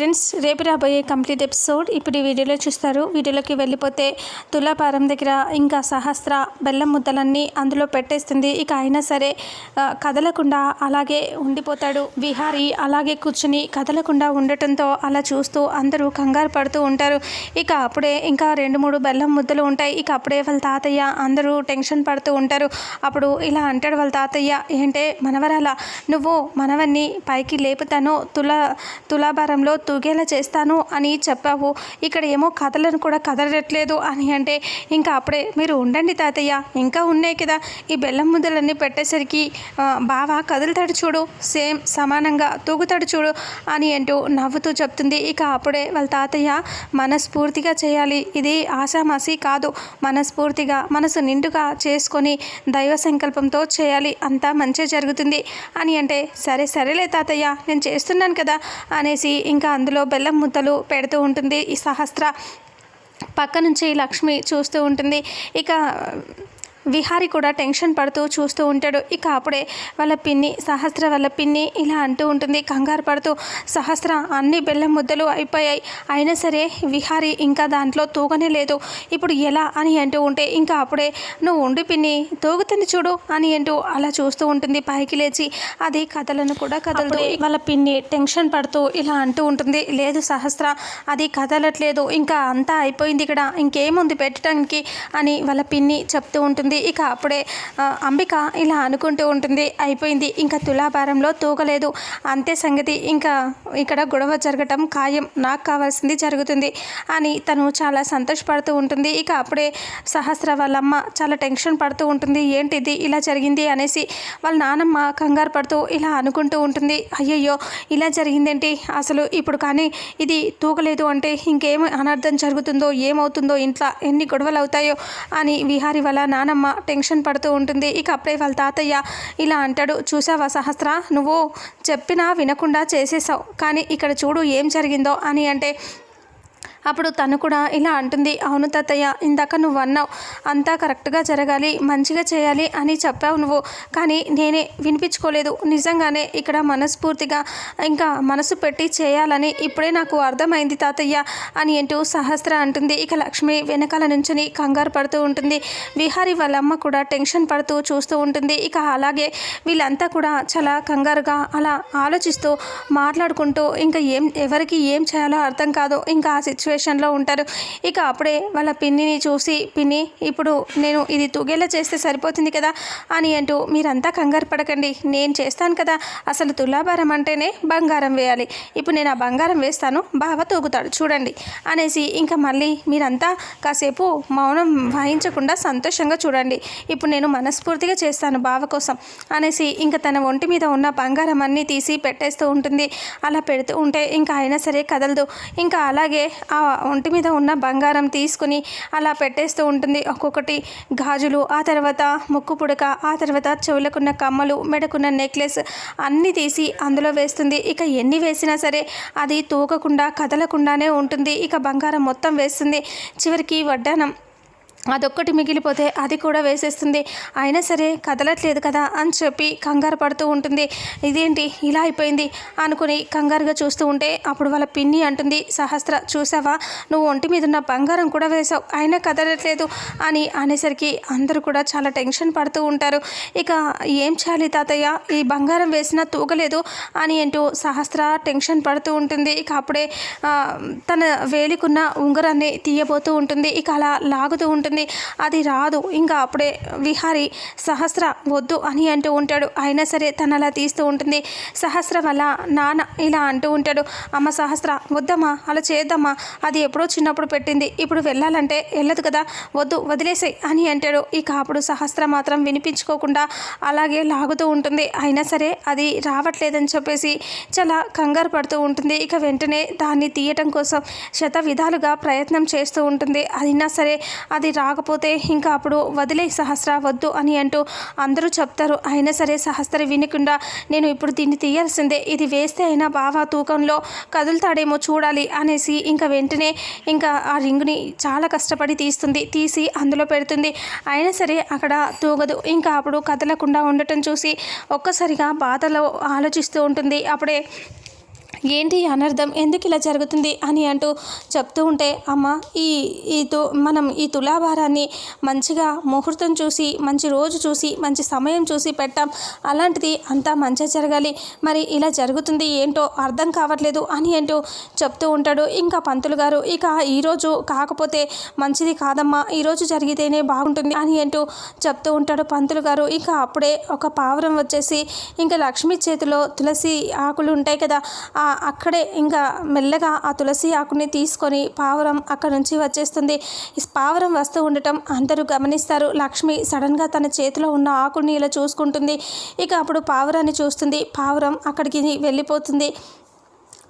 Friends రేపు రాబోయే complete episode ఇప్పుడు ఈ వీడియోలో చూస్తారు. వీడియోలోకి వెళ్ళిపోతే తులాపారం దగ్గర ఇంకా సహస్ర బెల్లం ముద్దలన్నీ అందులో పెట్టేస్తుంది. ఇక అయినా సరే కదలకుండా అలాగే ఉండిపోతాడు విహారీ. అలాగే కూర్చుని కదలకుండా ఉండటంతో అలా చూస్తూ అందరూ కంగారు పడుతూ ఉంటారు. ఇక అప్పుడే ఇంకా రెండు మూడు బెల్లం ముద్దలు ఉంటాయి. ఇక అప్పుడే వాళ్ళ తాతయ్య అందరూ టెన్షన్ పడుతూ ఉంటారు. అప్పుడు ఇలా అంటాడు వాళ్ళ తాతయ్య ఏంటే మనవరాల? నువ్వు మనవన్ని పైకి లేపుతాను. తులా తులాభారంలో తూగేలా చేస్తాను అని చెప్పావు. ఇక్కడ ఏమో కథలను కూడా కదలట్లేదు అని అంటే ఇంకా అప్పుడే మీరు ఉండండి తాతయ్య ఇంకా ఉన్నాయి కదా. ఈ బెల్లం ముద్దలన్నీ పెట్టేసరికి బావ కదులుతాడు చూడు సేమ్ సమానంగా తూగుతాడు చూడు అని అంటూ నవ్వుతూ చెప్తుంది. ఇక అప్పుడే వాళ్ళ తాతయ్య మనస్ఫూర్తిగా చేయాలి. ఇది ఆశామాసి కాదు మనస్ఫూర్తిగా మనసు నిండుగా చేసుకొని దైవ సంకల్పంతో చేయాలి. అంతా మంచి జరుగుతుంది అని అంటే సరే సరేలే తాతయ్య నేను చేస్తున్నాను కదా అనేసి ఇంకా అందులో బెల్లం ముద్దలు పెడుతూ ఉంటుంది. ఈ సహస్ర పక్క నుంచి లక్ష్మి చూస్తూ ఉంటుంది. ఇక విహారి కూడా టెన్షన్ పడుతూ చూస్తూ ఉంటాడు. ఇక అప్పుడే వాళ్ళ పిన్ని సహస్ర వాళ్ళ పిన్ని ఇలా అంటూ ఉంటుంది. కంగారు పడుతూ సహస్ర అన్ని బెల్లం ముద్దలు అయిపోయాయి. అయినా సరే విహారి ఇంకా దాంట్లో తూగనే లేదు. ఇప్పుడు ఎలా అని అంటూ ఉంటే ఇంకా అప్పుడే నువ్వు ఉండి పిన్ని తూగుతుంది చూడు అని అంటూ అలా చూస్తూ ఉంటుంది. పైకి లేచి అది కథలను కూడా కదలదు వాళ్ళ పిన్ని టెన్షన్ పడుతూ ఇలా అంటూ ఉంటుంది. లేదు సహస్ర అది కదలట్లేదు. ఇంకా అంతా అయిపోయింది ఇక్కడ. ఇంకేముంది పెట్టడానికి అని వాళ్ళ పిన్ని చెప్తూ ఉంటుంది. ఇక అప్పుడే అంబిక ఇలా అనుకుంటూ ఉంటుంది. అయిపోయింది. ఇంకా తులాభారంలో తూగలేదు. అంతే సంగతి. ఇంకా ఇక్కడ గొడవ జరగటం ఖాయం. నాకు కావాల్సింది జరుగుతుంది అని తను చాలా సంతోషపడుతూ ఉంటుంది. ఇక అప్పుడే సహస్ర వాళ్ళమ్మ చాలా టెన్షన్ పడుతూ ఉంటుంది. ఏంటిది ఇలా జరిగింది అనేసి వాళ్ళ నానమ్మ కంగారు పడుతూ ఇలా అనుకుంటూ ఉంటుంది. అయ్యయ్యో ఇలా జరిగిందేంటి? అసలు ఇప్పుడు కానీ ఇది తూగలేదు అంటే ఇంకేం అనర్థం జరుగుతుందో ఏమవుతుందో ఇంట్లో ఎన్ని గొడవలు అవుతాయో అని విహారి వాళ్ళ నానమ్మ టెన్షన్ పడుతూ ఉంటుంది. ఇక అప్పుడే వాళ్ళ తాతయ్య ఇలా అంటాడు చూసావా సహస్ర? నువ్వు చెప్పినా వినకుండా చేసేసావు. కానీ ఇక్కడ చూడు ఏం జరిగిందో అని అంటే అప్పుడు తను కూడా ఇలా అంటుంది అవును తాతయ్య ఇందాక నువ్వు అన్నావు అంతా కరెక్ట్గా జరగాలి మంచిగా చేయాలి అని చెప్పావు నువ్వు కానీ నేనే వినిపించుకోలేదు. నిజంగానే ఇక్కడ మనస్ఫూర్తిగా ఇంకా మనసు పెట్టి చేయాలని ఇప్పుడే నాకు అర్థమైంది తాతయ్య అని అంటూ సహస్ర అంటుంది. ఇక లక్ష్మి వెనకాల నుంచుని కంగారు పడుతూ ఉంటుంది. విహారి వాళ్ళ అమ్మ కూడా టెన్షన్ పడుతూ చూస్తూ ఉంటుంది. ఇక అలాగే వీళ్ళంతా కూడా చాలా కంగారుగా అలా ఆలోచిస్తూ మాట్లాడుకుంటూ ఇంకా ఏం ఎవరికి ఏం చేయాలో అర్థం కాదు. ఇంకా ఆ సిచ్యువేషన్లో ఉంటారు. ఇక అప్పుడే వాళ్ళ పిన్నిని చూసి పిన్ని ఇప్పుడు నేను ఇది తుగేలా చేస్తే సరిపోతుంది కదా అని అంటూ మీరంతా కంగారు పడకండి నేను చేస్తాను కదా. అసలు తులాభారం అంటేనే బంగారం వేయాలి. ఇప్పుడు నేను ఆ బంగారం వేస్తాను బావ తూగుతాడు చూడండి అనేసి ఇంకా మళ్ళీ మీరంతా కాసేపు మౌనం వహించకుండా సంతోషంగా చూడండి. ఇప్పుడు నేను మనస్ఫూర్తిగా చేస్తాను బావ కోసం అనేసి ఇంకా తన ఒంటి మీద ఉన్న బంగారం అన్నీ తీసి పెట్టేస్తూ ఉంటుంది. అలా పెడుతూ ఉంటే ఇంకా అయినా సరే కదలదు. ఇంకా అలాగే ఆ ఒంటి మీద ఉన్న బంగారం తీసుకుని అలా పెట్టేస్తూ ఉంటుంది. ఒక్కొక్కటి గాజులు ఆ తర్వాత ముక్కు పుడక ఆ తర్వాత చెవులకున్న కమ్మలు మెడకున్న నెక్లెస్ అన్నీ తీసి అందులో వేస్తుంది. ఇక ఎన్ని వేసినా సరే అది తూకకుండా కదలకుండానే ఉంటుంది. ఇక బంగారం మొత్తం వేస్తుంది. చివరికి వడ్డానం. అదొక్కటి మిగిలిపోతే అది కూడా వేసేస్తుంది. అయినా సరే కదలట్లేదు కదా అని చెప్పి కంగారు పడుతూ ఉంటుంది. ఇదేంటి ఇలా అయిపోయింది అనుకుని కంగారుగా చూస్తూ ఉంటే అప్పుడు వాళ్ళ పిన్ని అంటుంది సహస్ర చూసావా? నువ్వు ఒంటి మీద ఉన్న బంగారం కూడా వేసావు అయినా కదలట్లేదు అని అనేసరికి అందరూ కూడా చాలా టెన్షన్ పడుతూ ఉంటారు. ఇక ఏం చేయాలి తాతయ్య? ఈ బంగారం వేసినా తూగలేదు అని అంటూ సహస్ర టెన్షన్ పడుతూ ఉంటుంది. ఇక అప్పుడే తన వేలికున్న ఉంగరాన్ని తీయబోతూ ఉంటుంది. ఇక అలా లాగుతూ ఉంటుంది. అది రాదు. ఇంకా అప్పుడే విహారి సహస్ర వద్దు అని అంటూ ఉంటాడు. అయినా సరే తను అలా తీస్తూ ఉంటుంది. సహస్ర వల్ల నాన్న ఇలా అంటూ ఉంటాడు. అమ్మ సహస్ర వద్దమ్మా అలా చేద్దామా అది ఎప్పుడో చిన్నప్పుడు పెట్టింది. ఇప్పుడు వెళ్ళాలంటే వెళ్ళదు కదా. వద్దు వదిలేసాయి అని అంటాడు. ఇక అప్పుడు సహస్ర మాత్రం వినిపించుకోకుండా అలాగే లాగుతూ ఉంటుంది. అయినా సరే అది రావట్లేదని చెప్పేసి చాలా కంగారు పడుతూ ఉంటుంది. ఇక వెంటనే దాన్ని తీయటం కోసం శత విధాలుగా ప్రయత్నం చేస్తూ ఉంటుంది. అయినా సరే అది రాకపోతే ఇంకా అప్పుడు వదిలే సహస్ర వద్దు అని అంటూ అందరూ చెప్తారు. అయినా సరే సహస్ర వినకుండా నేను ఇప్పుడు దీన్ని తీయాల్సిందే. ఇది వేస్తే అయినా బావ తూకంలో కదులుతాడేమో చూడాలి అనేసి ఇంకా వెంటనే ఇంకా ఆ రింగుని చాలా కష్టపడి తీస్తుంది. తీసి అందులో పెడుతుంది. అయినా సరే అక్కడ తూగదు. ఇంకా అప్పుడు కదలకుండా ఉండటం చూసి ఒక్కసారిగా బాధలో ఆలోచిస్తూ ఉంటుంది. అప్పుడే ఏంటి అనర్థం? ఎందుకు ఇలా జరుగుతుంది అని అంటూ చెప్తూ ఉంటే అమ్మ ఈ ఈ తు మనం ఈ తులాభారాన్ని మంచిగా ముహూర్తం చూసి మంచి రోజు చూసి మంచి సమయం చూసి పెట్టాం. అలాంటిది అంతా మంచి జరగాలి. మరి ఇలా జరుగుతుంది ఏంటో అర్థం కావట్లేదు అని అంటూ చెప్తూ ఉంటాడు ఇంకా పంతులు గారు. ఇక ఈరోజు కాకపోతే మంచిది కాదమ్మా ఈరోజు జరిగితేనే బాగుంటుంది అని అంటూ చెప్తూ ఉంటాడు పంతులు గారు. ఇక అప్పుడే ఒక పావురం వచ్చేసి ఇంకా లక్ష్మి చేతిలో తులసి ఆకులు ఉంటాయి కదా ఆ అక్కడే ఇంకా మెల్లగా ఆ తులసి ఆకుని తీసుకొని పావురం అక్కడ నుంచి వచ్చేస్తుంది. పావురం వస్తూ ఉండటం అందరూ గమనిస్తారు. లక్ష్మి సడన్గా తన చేతిలో ఉన్న ఆకుని ఇలా చూసుకుంటుంది. ఇక అప్పుడు పావురాన్ని చూస్తుంది. పావురం అక్కడికి వెళ్ళిపోతుంది.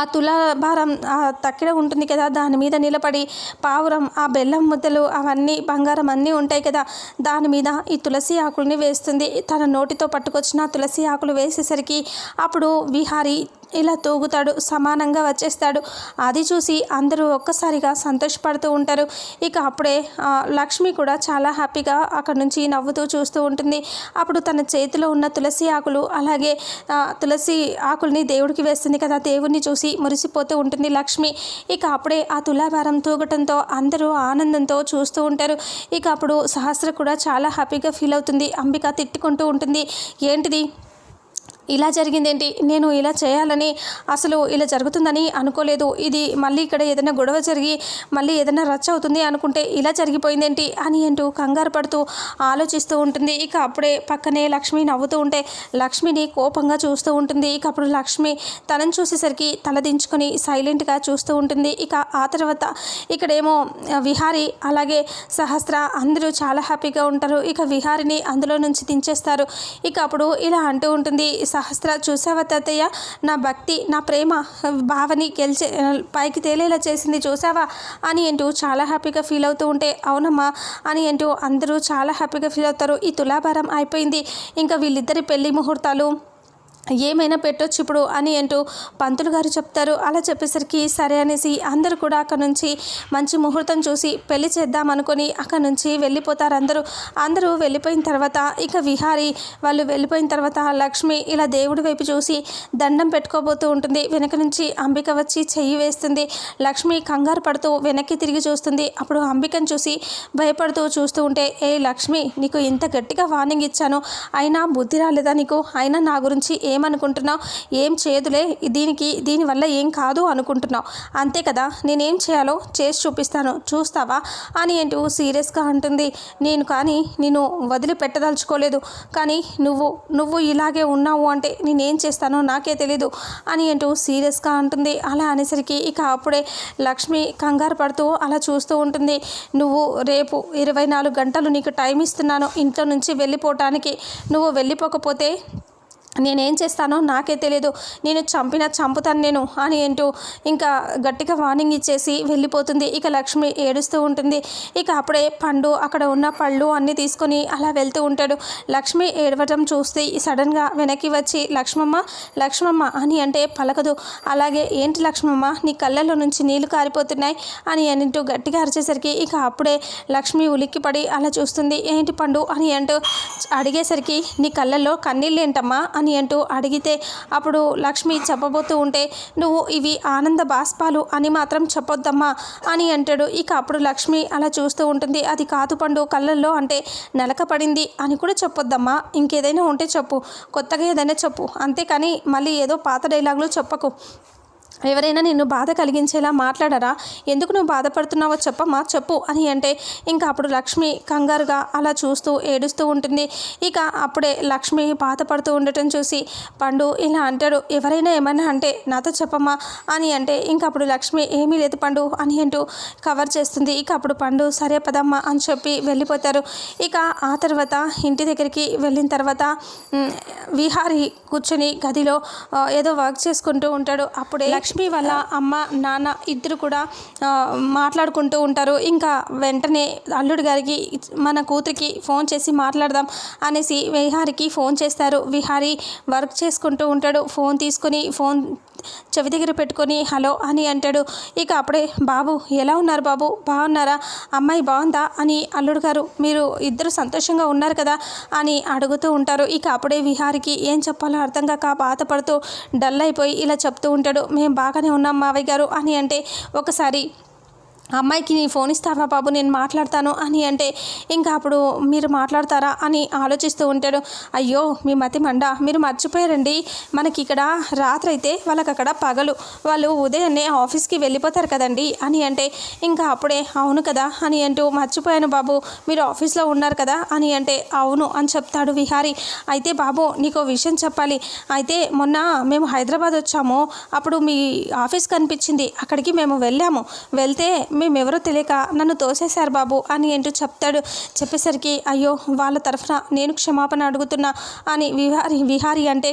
ఆ తులాభారం ఆ తక్కిడ ఉంటుంది కదా దాని మీద నిలబడి పావురం ఆ బెల్లం ముద్దలు అవన్నీ బంగారం అన్నీ ఉంటాయి కదా దాని మీద ఈ తులసి ఆకుల్ని వేస్తుంది. తన నోటితో పట్టుకొచ్చిన తులసి ఆకులు వేసేసరికి అప్పుడు విహారీ ఇలా తూగుతాడు సమానంగా వచ్చేస్తాడు. అది చూసి అందరూ ఒక్కసారిగా సంతోషపడుతూ ఉంటారు. ఇక అప్పుడే లక్ష్మి కూడా చాలా హ్యాపీగా అక్కడ నుంచి నవ్వుతూ చూస్తూ ఉంటుంది. అప్పుడు తన చేతిలో ఉన్న తులసి ఆకులు అలాగే తులసి ఆకుల్ని దేవుడికి వేస్తుంది కదా దేవుడిని చూసి మురిసిపోతూ ఉంటుంది లక్ష్మి. ఇక అప్పుడే ఆ తులాభారం తూగటంతో అందరూ ఆనందంతో చూస్తూ ఉంటారు. ఇక అప్పుడు సహస్ర కూడా చాలా హ్యాపీగా ఫీల్ అవుతుంది. అంబిక తిట్టుకుంటూ ఉంటుంది. ఏంటిది? ఇలా జరిగిందేంటి? నేను ఇలా చేయాలని అసలు ఇలా జరుగుతుందని అనుకోలేదు. ఇది మళ్ళీ ఇక్కడ ఏదైనా గొడవ జరిగి మళ్ళీ ఏదైనా రచ్చ అవుతుంది అనుకుంటే ఇలా జరిగిపోయిందేంటి అని అంటూ కంగారు పడుతూ ఆలోచిస్తూ ఉంటుంది. ఇక అప్పుడే పక్కనే లక్ష్మి నవ్వుతూ ఉంటే లక్ష్మిని కోపంగా చూస్తూ ఉంటుంది. ఇక అప్పుడు లక్ష్మి తనని చూసేసరికి తలదించుకొని సైలెంట్గా చూస్తూ ఉంటుంది. ఇక ఆ తర్వాత ఇక్కడేమో విహారి అలాగే సహస్ర అందరూ చాలా హ్యాపీగా ఉంటారు. ఇక విహారిని అందులో నుంచి దించేస్తారు. ఇక అప్పుడు ఇలా అంటూ ఉంటుంది సహస్ర చూసావా తాతయ్య? నా భక్తి నా ప్రేమ భావని గెలిచే పైకి తేలేలా చేసింది చూసావా? అని అంటూ చాలా హ్యాపీగా ఫీల్ అవుతూ ఉంటే అవునమ్మా అని అంటూ అందరూ చాలా హ్యాపీగా ఫీల్ అవుతారు. ఈ తులాభారం అయిపోయింది. ఇంకా వీళ్ళిద్దరి పెళ్ళి ముహూర్తాలు ఏమైనా పెట్టొచ్చు ఇప్పుడు అని అంటూ పంతులు గారు చెప్తారు. అలా చెప్పేసరికి సరే అనేసి అందరూ కూడా అక్కడ నుంచి మంచి ముహూర్తం చూసి పెళ్ళి చేద్దాం అనుకొని అక్కడ నుంచి వెళ్ళిపోతారు అందరూ. అందరూ వెళ్ళిపోయిన తర్వాత ఇక విహారి వాళ్ళు వెళ్ళిపోయిన తర్వాత లక్ష్మి ఇలా దేవుడి వైపు చూసి దండం పెట్టుకోబోతూ ఉంటుంది. వెనక నుంచి అంబిక వచ్చి చెయ్యి వేస్తుంది. లక్ష్మి కంగారు పడుతూ వెనక్కి తిరిగి చూస్తుంది. అప్పుడు అంబికను చూసి భయపడుతూ చూస్తూ ఉంటే ఏ లక్ష్మి నీకు ఇంత గట్టిగా వార్నింగ్ ఇచ్చాను. అయినా బుద్ధి రాలేదా నీకు? అయినా నా గురించి ఏమనుకుంటున్నావు? ఏం చేయదులే. దీనికి దీనివల్ల ఏం కాదు అనుకుంటున్నావు. అంతే కదా. నేనేం చేయాలో చేసి చూపిస్తాను. చూస్తావా? అని అంటూ సీరియస్గా అంటుంది. నేను కానీ నేను వదిలిపెట్టదలుచుకోలేదు. కానీ నువ్వు నువ్వు ఇలాగే ఉన్నావు అంటే నేనేం చేస్తానో నాకే తెలీదు అని అంటూ సీరియస్గా అంటుంది. అలా అనేసరికి ఇక అప్పుడే లక్ష్మి కంగారు పడుతూ అలా చూస్తూ ఉంటుంది. నువ్వు రేపు ఇరవై నాలుగు గంటలు నీకు టైం ఇస్తున్నాను. ఇంట్లో నుంచి వెళ్ళిపోవటానికి నువ్వు వెళ్ళిపోకపోతే నేనేం చేస్తానో నాకే తెలియదు నేను చంపిన చంపుతాను నేను అని అంటూ ఇంకా గట్టిగా వార్నింగ్ ఇచ్చేసి వెళ్ళిపోతుంది. ఇక లక్ష్మి ఏడుస్తూ ఉంటుంది. ఇక అప్పుడే పండు అక్కడ ఉన్న పళ్ళు అన్నీ తీసుకొని అలా వెళ్తూ ఉంటాడు. లక్ష్మి ఏడవటం చూస్తే సడన్గా వెనక్కి వచ్చి లక్ష్మమ్మ లక్ష్మమ్మ అని అంటే పలకదు. అలాగే ఏంటి లక్ష్మమ్మ నీ కళ్ళల్లో నుంచి నీళ్ళు కారిపోతున్నాయి అని అంటూ గట్టిగా అరిచేసరికి ఇక అప్పుడే లక్ష్మి ఉలిక్కిపడి అలా చూస్తుంది. ఏంటి పండు అని అంటూ అడిగేసరికి నీ కళ్ళల్లో కన్నీళ్ళు ఏంటమ్మా అని అంటూ అడిగితే అప్పుడు లక్ష్మి చెప్పబోతూ ఉంటే నువ్వు ఇవి ఆనంద బాష్పాలు అని మాత్రం చెప్పొద్దమ్మా అని అంటాడు. ఇక అప్పుడు లక్ష్మి అలా చూస్తూ ఉంటుంది. అది కాదు పండు కళ్ళల్లో అంటే నెలక పడింది అని కూడా చెప్పొద్దమ్మా. ఇంకేదైనా ఉంటే చెప్పు. కొత్తగా ఏదైనా చెప్పు. అంతేకాని మళ్ళీ ఏదో పాత డైలాగులు చెప్పకు. ఎవరైనా నిన్ను బాధ కలిగించేలా మాట్లాడరా? ఎందుకు నువ్వు బాధపడుతున్నావో చెప్పమ్మా చెప్పు అని అంటే ఇంకా అప్పుడు లక్ష్మి కంగారుగా అలా చూస్తూ ఏడుస్తూ ఉంటుంది. ఇక అప్పుడే లక్ష్మి బాధపడుతూ ఉండటం చూసి పండు ఇలా అంటాడు. ఎవరైనా ఏమైనా అంటే నాతో చెప్పమ్మా అని అంటే ఇంకా అప్పుడు లక్ష్మి ఏమీ లేదు పండు అని అంటూ కవర్ చేస్తుంది. ఇక అప్పుడు పండు సరే పదమ్మా అని చెప్పి వెళ్ళిపోతారు. ఇక ఆ తర్వాత ఇంటి దగ్గరికి వెళ్ళిన తర్వాత విహారి కూర్చొని గదిలో ఏదో వర్క్ చేసుకుంటూ ఉంటాడు. అప్పుడే లక్ష్మి లక్ష్మి వాళ్ళ అమ్మ నాన్న ఇద్దరు కూడా మాట్లాడుకుంటూ ఉంటారు. ఇంకా వెంటనే అల్లుడు గారికి మన కూతురికి ఫోన్ చేసి మాట్లాడదాం అనేసి విహారికి ఫోన్ చేస్తారు. విహారి వర్క్ చేసుకుంటూ ఉంటాడు. ఫోన్ తీసుకుని ఫోన్ చెవి దగ్గర పెట్టుకొని హలో అని అంటాడు. ఇక అప్పుడే బాబు ఎలా ఉన్నారు బాబు? బాగున్నారా? అమ్మాయి బాగుందా? అని అల్లుడు గారు మీరు ఇద్దరు సంతోషంగా ఉన్నారు కదా? అని అడుగుతూ ఉంటారు. ఇక అప్పుడే విహారికి ఏం చెప్పాలో అర్థం కాక బాధపడుతూ డల్ అయిపోయి ఇలా చెప్తూ ఉంటాడు. మేము బాగానే ఉన్నాం మావయ్య గారు అని అంటే ఒకసారి అమ్మాయికి నీ ఫోన్ ఇస్తావా బాబు? నేను మాట్లాడతాను అని అంటే ఇంకా అప్పుడు మీరు మాట్లాడతారా అని ఆలోచిస్తూ ఉంటాడు. అయ్యో మీ మతి మండ మీరు మర్చిపోయారండి. మనకి ఇక్కడ రాత్రి అయితే వాళ్ళకి అక్కడ పగలు. వాళ్ళు ఉదయాన్నే ఆఫీస్కి వెళ్ళిపోతారు కదండి అని అంటే ఇంకా అప్పుడే అవును కదా అని అంటూ మర్చిపోయాను బాబు మీరు ఆఫీస్లో ఉన్నారు కదా అని అంటే అవును అని చెప్తాడు విహారీ. అయితే బాబు నీకు విషయం చెప్పాలి. అయితే మొన్న మేము హైదరాబాద్ వచ్చాము. అప్పుడు మీ ఆఫీస్ కనిపించింది. అక్కడికి మేము వెళ్ళాము. వెళ్తే మేమెవరో తెలియక నన్ను తోసేశారు బాబు అని ఏంటో చెప్తాడు. చెప్పేసరికి అయ్యో వాళ్ళ తరఫున నేను క్షమాపణ అడుగుతున్నా అని విహారి విహారి అంటే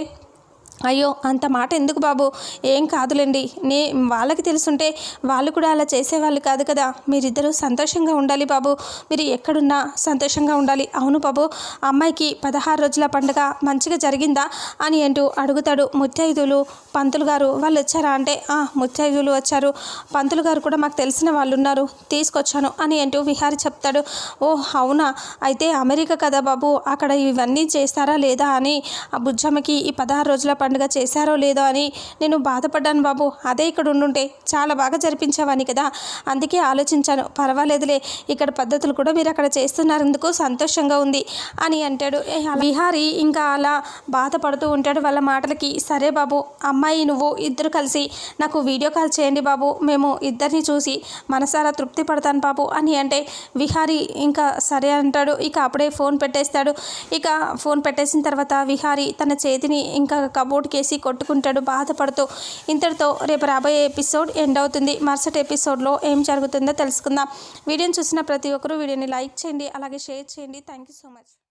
అయ్యో అంత మాట ఎందుకు బాబు? ఏం కాదులేండి. నే వాళ్ళకి తెలుసుంటే వాళ్ళు కూడా అలా చేసేవాళ్ళు కాదు కదా. మీరిద్దరూ సంతోషంగా ఉండాలి బాబు. మీరు ఎక్కడున్నా సంతోషంగా ఉండాలి. అవును బాబు అమ్మాయికి పదహారు రోజుల పండుగ మంచిగా జరిగిందా అని అంటూ అడుగుతాడు ముత్తైదులు పంతులు గారు. వాళ్ళు వచ్చారా అంటే ఆ ముత్తైదులు వచ్చారు. పంతులు గారు కూడా మాకు తెలిసిన వాళ్ళు ఉన్నారు తీసుకొచ్చాను అని అంటూ విహారి చెప్తాడు. ఓ అవునా? అయితే అమెరికా కదా బాబు. అక్కడ ఇవన్నీ చేస్తారా లేదా? అని ఆ బుజ్జమ్మకి ఈ పదహారు రోజుల పండుగ పండుగ చేశారో లేదో అని నేను బాధపడ్డాను బాబు. అదే ఇక్కడ ఉండుంటే చాలా బాగా జరిపించావని కదా. అందుకే ఆలోచించాను. పర్వాలేదులే ఇక్కడ పద్ధతులు కూడా మీరు అక్కడ చేస్తున్నారందుకు సంతోషంగా ఉంది అని అంటాడు. విహారీ విహారి ఇంకా అలా బాధపడుతూ ఉంటాడు వాళ్ళ మాటలకి. సరే బాబు అమ్మాయి నువ్వు ఇద్దరు కలిసి నాకు వీడియో కాల్ చేయండి బాబు. మేము ఇద్దరిని చూసి మనసారా తృప్తి పడతాను బాబు అని అంటే విహారి ఇంకా సరే అంటాడు. ఇక అప్పుడే ఫోన్ పెట్టేస్తాడు. ఇక ఫోన్ పెట్టేసిన తర్వాత విహారి తన చేతిని ఇంకా కబోర్డ్కేసి కొట్టుకుంటాడు బాధపడుతూ. ఇంతటితో రేపు రాబోయే ఎపిసోడ్ ఎండ్ అవుతుంది. మరుసటి ఎపిసోడ్లో ఏం జరుగుతుందో తెలుసుకుందాం. వీడియోని చూసిన ప్రతి ఒక్కరూ వీడియోని లైక్ చేయండి అలాగే షేర్ చేయండి. Thank you so much.